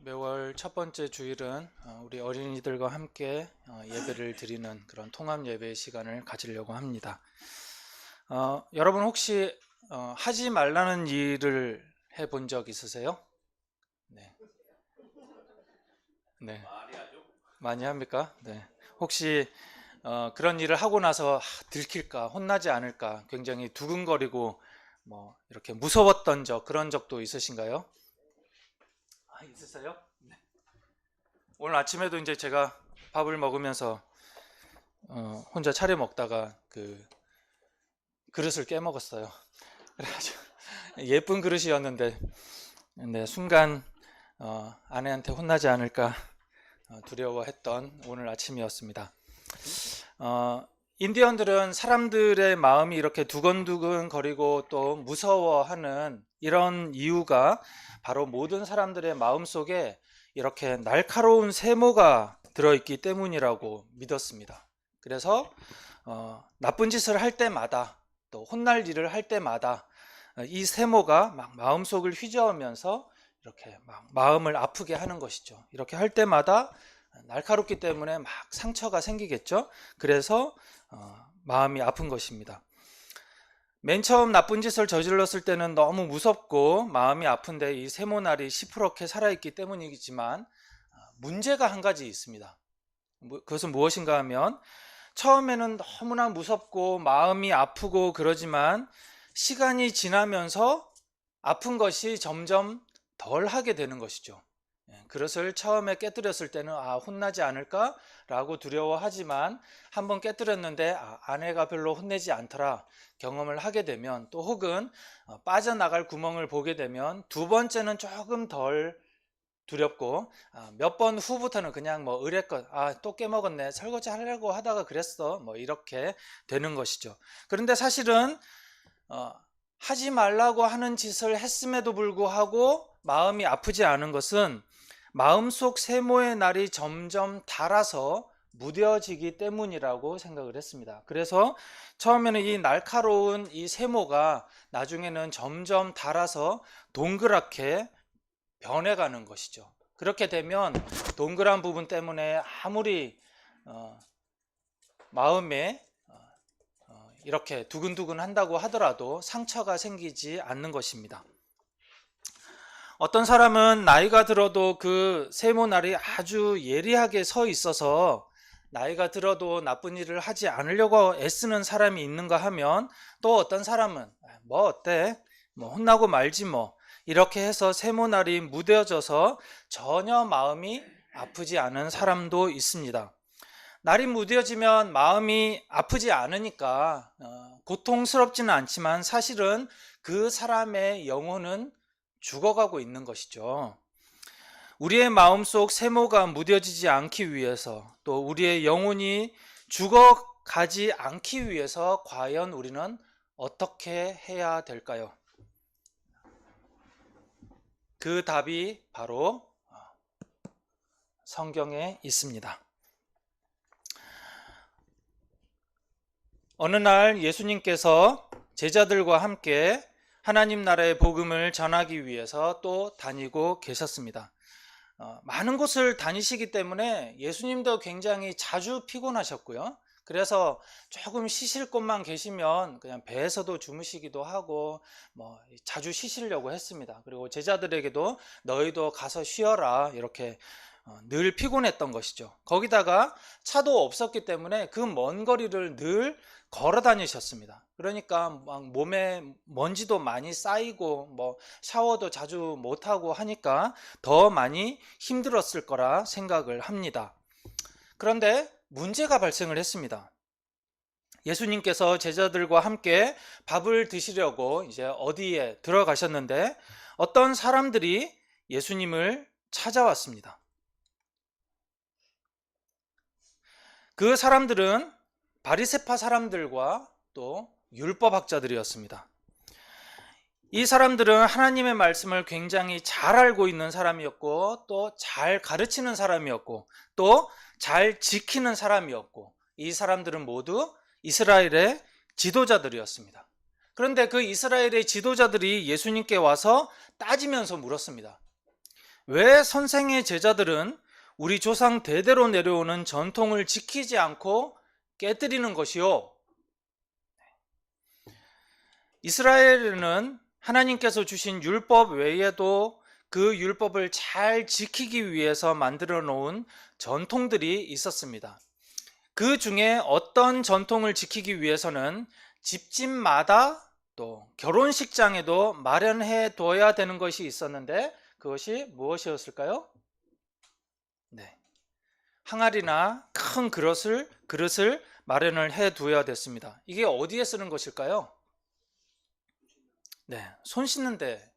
매월 첫 번째 주일은 어, 우리 어린이들과 함께 어, 예배를 드리는 그런 통합 예배 시간을 가지려고 합니다. 어, 여러분 혹시 어, 하지 말라는 일을 해본 적 있으세요? 네. 네. 많이 합니까? 네. 혹시 어, 그런 일을 하고 나서 아, 들킬까, 혼나지 않을까, 굉장히 두근거리고 뭐 이렇게 무서웠던 적 그런 적도 있으신가요? 아, 있으세요? 네. 오늘 아침에도 이제 제가 밥을 먹으면서 어, 혼자 차려 먹다가 그 그릇을 깨먹었어요. 그래가지고 예쁜 그릇이었는데 네, 순간 어, 아내한테 혼나지 않을까 어, 두려워했던 오늘 아침이었습니다. 어, 인디언들은 사람들의 마음이 이렇게 두근두근 거리고 또 무서워하는 이런 이유가 바로 모든 사람들의 마음 속에 이렇게 날카로운 세모가 들어있기 때문이라고 믿었습니다. 그래서 어, 나쁜 짓을 할 때마다 또 혼날 일을 할 때마다 어, 이 세모가 막 마음속을 휘저으면서 이렇게 막 마음을 아프게 하는 것이죠. 이렇게 할 때마다 날카롭기 때문에 막 상처가 생기겠죠. 그래서 어, 마음이 아픈 것입니다. 맨 처음 나쁜 짓을 저질렀을 때는 너무 무섭고 마음이 아픈데 이 세모날이 시퍼렇게 살아있기 때문이지만 어, 문제가 한 가지 있습니다. 무- 그것은 무엇인가 하면 처음에는 너무나 무섭고 마음이 아프고 그러지만 시간이 지나면서 아픈 것이 점점 덜 하게 되는 것이죠. 예, 그것을 처음에 깨뜨렸을 때는 아 혼나지 않을까라고 두려워하지만 한번 깨뜨렸는데 아, 아내가 별로 혼내지 않더라 경험을 하게 되면 또 혹은 어, 빠져나갈 구멍을 보게 되면 두 번째는 조금 덜 두렵고 아, 몇번 후부터는 그냥 뭐 의뢰껏 아또 깨먹었네 설거지 하려고 하다가 그랬어 뭐 이렇게 되는 것이죠. 그런데 사실은 어, 하지 말라고 하는 짓을 했음에도 불구하고 마음이 아프지 않은 것은 마음속 세모의 날이 점점 닳아서 무뎌지기 때문이라고 생각을 했습니다. 그래서 처음에는 이 날카로운 이 세모가 나중에는 점점 닳아서 동그랗게 변해가는 것이죠. 그렇게 되면 동그란 부분 때문에 아무리 어, 마음에 어, 어, 이렇게 두근두근 한다고 하더라도 상처가 생기지 않는 것입니다. 어떤 사람은 나이가 들어도 그 세모날이 아주 예리하게 서 있어서 나이가 들어도 나쁜 일을 하지 않으려고 애쓰는 사람이 있는가 하면 또 어떤 사람은 아, 뭐 어때? 뭐 혼나고 말지 뭐 이렇게 해서 세모날이 무뎌져서 전혀 마음이 아프지 않은 사람도 있습니다. 날이 무뎌지면 마음이 아프지 않으니까 어, 고통스럽지는 않지만 사실은 그 사람의 영혼은 죽어가고 있는 것이죠. 우리의 마음속 세모가 무뎌지지 않기 위해서 또 우리의 영혼이 죽어가지 않기 위해서 과연 우리는 어떻게 해야 될까요? 그 답이 바로 어, 성경에 있습니다. 어느 날 예수님께서 제자들과 함께 하나님 나라의 복음을 전하기 위해서 또 다니고 계셨습니다. 어, 많은 곳을 다니시기 때문에 예수님도 굉장히 자주 피곤하셨고요. 그래서 조금 쉬실 곳만 계시면 그냥 배에서도 주무시기도 하고 뭐 자주 쉬시려고 했습니다. 그리고 제자들에게도 너희도 가서 쉬어라 이렇게 어, 늘 피곤했던 것이죠. 거기다가 차도 없었기 때문에 그 먼 거리를 늘 걸어 다니셨습니다. 그러니까 막 몸에 먼지도 많이 쌓이고 뭐 샤워도 자주 못 하고 하니까 더 많이 힘들었을 거라 생각을 합니다. 그런데 문제가 발생을 했습니다. 예수님께서 제자들과 함께 밥을 드시려고 이제 어디에 들어가셨는데 어떤 사람들이 예수님을 찾아왔습니다. 그 사람들은 바리세파 사람들과 또 율법학자들이었습니다. 이 사람들은 하나님의 말씀을 굉장히 잘 알고 있는 사람이었고 또 잘 가르치는 사람이었고 또 잘 지키는 사람이었고 이 사람들은 모두 이스라엘의 지도자들이었습니다. 그런데 그 이스라엘의 지도자들이 예수님께 와서 따지면서 물었습니다. 왜 선생의 제자들은 우리 조상 대대로 내려오는 전통을 지키지 않고 깨뜨리는 것이요? 이스라엘에는 하나님께서 주신 율법 외에도 그 율법을 잘 지키기 위해서 만들어 놓은 전통들이 있었습니다. 그 중에 어떤 전통을 지키기 위해서는 집집마다 또 결혼식장에도 마련해 둬야 되는 것이 있었는데 그것이 무엇이었을까요? 네. 항아리나 큰 그릇을 그릇을 마련을 해 두어야 됐습니다. 이게 어디에 쓰는 것일까요? 네, 손 씻는데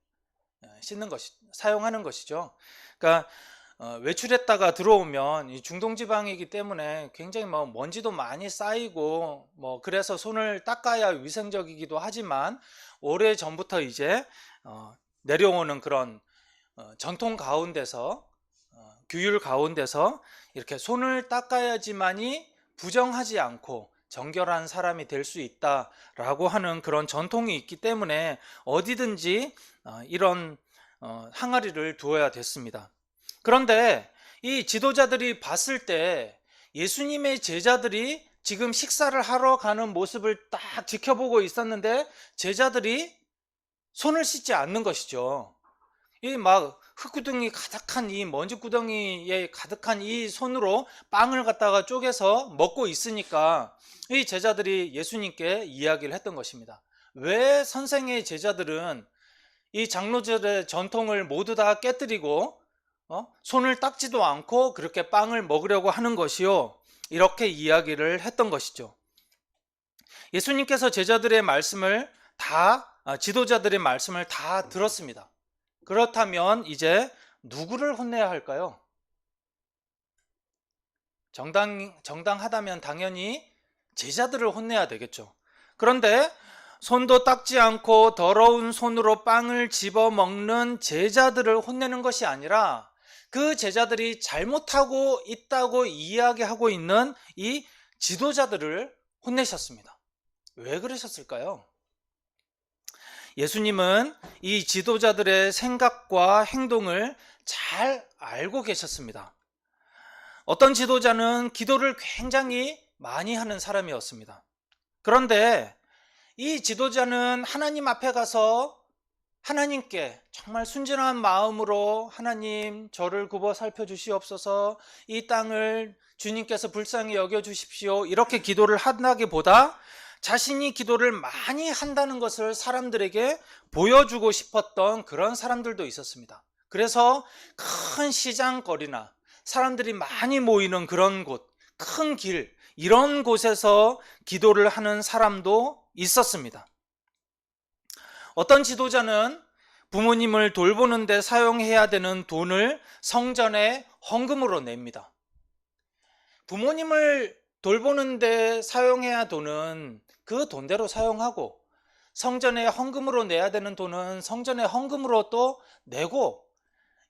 씻는 것이 사용하는 것이죠. 그러니까 어, 외출했다가 들어오면 이 중동 지방이기 때문에 굉장히 뭐 먼지도 많이 쌓이고 뭐 그래서 손을 닦아야 위생적이기도 하지만 오래 전부터 이제 어, 내려오는 그런 어, 전통 가운데서 어, 규율 가운데서 이렇게 손을 닦아야지만이 부정하지 않고 정결한 사람이 될 수 있다라고 하는 그런 전통이 있기 때문에 어디든지 어, 이런 어, 항아리를 두어야 됐습니다. 그런데 이 지도자들이 봤을 때 예수님의 제자들이 지금 식사를 하러 가는 모습을 딱 지켜보고 있었는데 제자들이 손을 씻지 않는 것이죠. 이 막 흙구덩이 가득한 이 먼지 구덩이에 가득한 이 손으로 빵을 갖다가 쪼개서 먹고 있으니까 이 제자들이 예수님께 이야기를 했던 것입니다. 왜 선생의 제자들은 이 장로들의 전통을 모두 다 깨뜨리고 어? 손을 닦지도 않고 그렇게 빵을 먹으려고 하는 것이요. 이렇게 이야기를 했던 것이죠. 예수님께서 제자들의 말씀을 다, 아, 지도자들의 말씀을 다 들었습니다. 그렇다면 이제 누구를 혼내야 할까요? 정당, 정당하다면 당연히 제자들을 혼내야 되겠죠. 그런데 손도 닦지 않고 더러운 손으로 빵을 집어 먹는 제자들을 혼내는 것이 아니라 그 제자들이 잘못하고 있다고 이야기하고 있는 이 지도자들을 혼내셨습니다. 왜 그러셨을까요? 예수님은 이 지도자들의 생각과 행동을 잘 알고 계셨습니다. 어떤 지도자는 기도를 굉장히 많이 하는 사람이었습니다. 그런데 이 지도자는 하나님 앞에 가서 하나님께 정말 순진한 마음으로 하나님 저를 굽어 살펴 주시옵소서 이 땅을 주님께서 불쌍히 여겨 주십시오 이렇게 기도를 한다기보다 자신이 기도를 많이 한다는 것을 사람들에게 보여주고 싶었던 그런 사람들도 있었습니다. 그래서 큰 시장거리나 사람들이 많이 모이는 그런 곳, 큰 길, 이런 곳에서 기도를 하는 사람도 있었습니다. 어떤 지도자는 부모님을 돌보는데 사용해야 되는 돈을 성전에 헌금으로 냅니다. 부모님을 돌보는데 사용해야 돈은 그 돈대로 사용하고 성전에 헌금으로 내야 되는 돈은 성전에 헌금으로 또 내고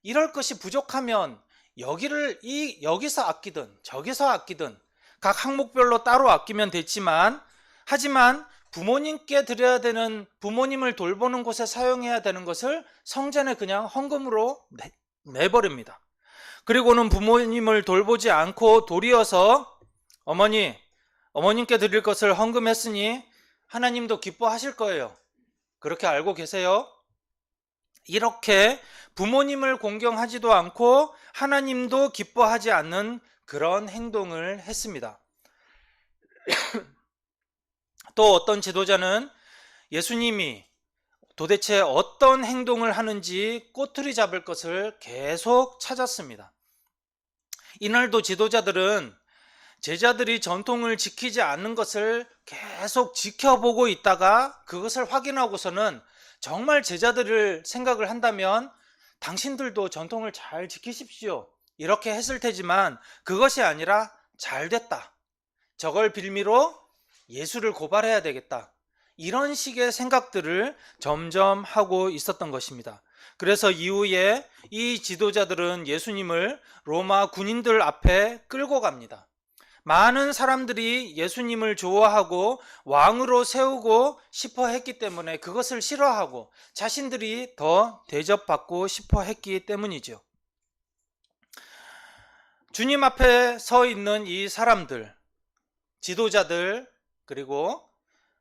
이럴 것이 부족하면 여기를 이 여기서 아끼든 저기서 아끼든 각 항목별로 따로 아끼면 됐지만 하지만 부모님께 드려야 되는 부모님을 돌보는 곳에 사용해야 되는 것을 성전에 그냥 헌금으로 내, 내버립니다. 그리고는 부모님을 돌보지 않고 도리어서 어머니, 어머님께 드릴 것을 헌금했으니 하나님도 기뻐하실 거예요. 그렇게 알고 계세요? 이렇게 부모님을 공경하지도 않고 하나님도 기뻐하지 않는 그런 행동을 했습니다. 또 어떤 지도자는 예수님이 도대체 어떤 행동을 하는지 꼬투리 잡을 것을 계속 찾았습니다. 이날도 지도자들은 제자들이 전통을 지키지 않는 것을 계속 지켜보고 있다가 그것을 확인하고서는 정말 제자들을 생각을 한다면 당신들도 전통을 잘 지키십시오. 이렇게 했을 테지만 그것이 아니라 잘 됐다. 저걸 빌미로 예수를 고발해야 되겠다. 이런 식의 생각들을 점점 하고 있었던 것입니다. 그래서 이후에 이 지도자들은 예수님을 로마 군인들 앞에 끌고 갑니다. 많은 사람들이 예수님을 좋아하고 왕으로 세우고 싶어 했기 때문에 그것을 싫어하고 자신들이 더 대접받고 싶어 했기 때문이죠. 주님 앞에 서 있는 이 사람들, 지도자들, 그리고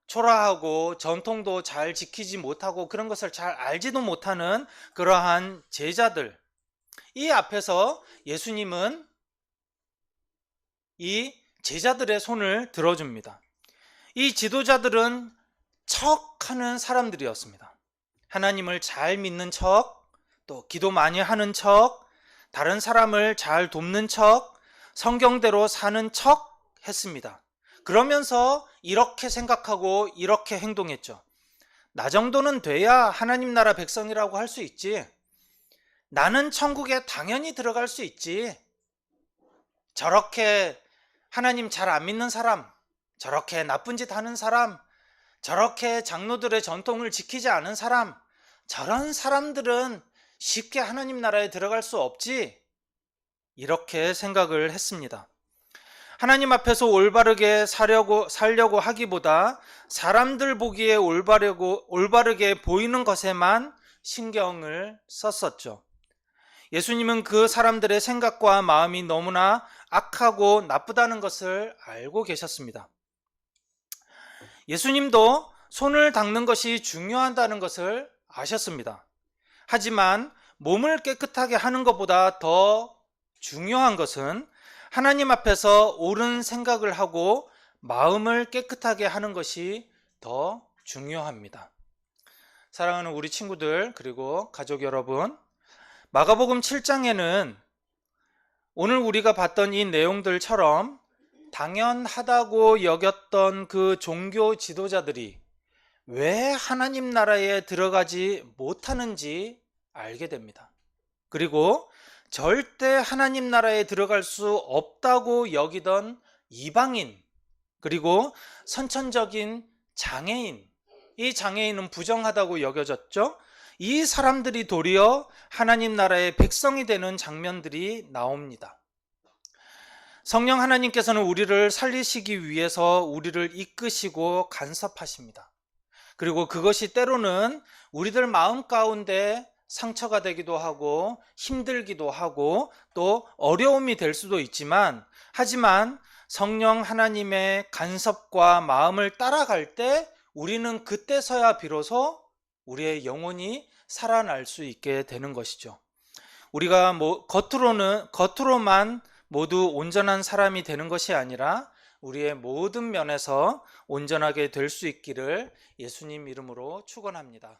초라하고 전통도 잘 지키지 못하고 그런 것을 잘 알지도 못하는 그러한 제자들. 이 앞에서 예수님은 이 제자들의 손을 들어줍니다. 이 지도자들은 척하는 사람들이었습니다. 하나님을 잘 믿는 척, 또 기도 많이 하는 척, 다른 사람을 잘 돕는 척, 성경대로 사는 척 했습니다. 그러면서 이렇게 생각하고 이렇게 행동했죠. 나 정도는 돼야 하나님 나라 백성이라고 할 수 있지. 나는 천국에 당연히 들어갈 수 있지. 저렇게 하나님 잘 안 믿는 사람, 저렇게 나쁜 짓 하는 사람, 저렇게 장로들의 전통을 지키지 않은 사람, 저런 사람들은 쉽게 하나님 나라에 들어갈 수 없지. 이렇게 생각을 했습니다. 하나님 앞에서 올바르게 살려고, 살려고 하기보다 사람들 보기에 올바르고, 올바르게 보이는 것에만 신경을 썼었죠. 예수님은 그 사람들의 생각과 마음이 너무나 악하고 나쁘다는 것을 알고 계셨습니다. 예수님도 손을 닦는 것이 중요하다는 것을 아셨습니다. 하지만 몸을 깨끗하게 하는 것보다 더 중요한 것은 하나님 앞에서 옳은 생각을 하고 마음을 깨끗하게 하는 것이 더 중요합니다. 사랑하는 우리 친구들, 그리고 가족 여러분, 마가복음 7장에는 오늘 우리가 봤던 이 내용들처럼 당연하다고 여겼던 그 종교 지도자들이 왜 하나님 나라에 들어가지 못하는지 알게 됩니다. 그리고 절대 하나님 나라에 들어갈 수 없다고 여기던 이방인, 그리고 선천적인 장애인, 이 장애인은 부정하다고 여겨졌죠. 이 사람들이 도리어 하나님 나라의 백성이 되는 장면들이 나옵니다. 성령 하나님께서는 우리를 살리시기 위해서 우리를 이끄시고 간섭하십니다. 그리고 그것이 때로는 우리들 마음 가운데 상처가 되기도 하고 힘들기도 하고 또 어려움이 될 수도 있지만 하지만 성령 하나님의 간섭과 마음을 따라갈 때 우리는 그때서야 비로소 우리의 영혼이 살아날 수 있게 되는 것이죠. 우리가 뭐 겉으로는 겉으로만 모두 온전한 사람이 되는 것이 아니라 우리의 모든 면에서 온전하게 될 수 있기를 예수님 이름으로 축원합니다.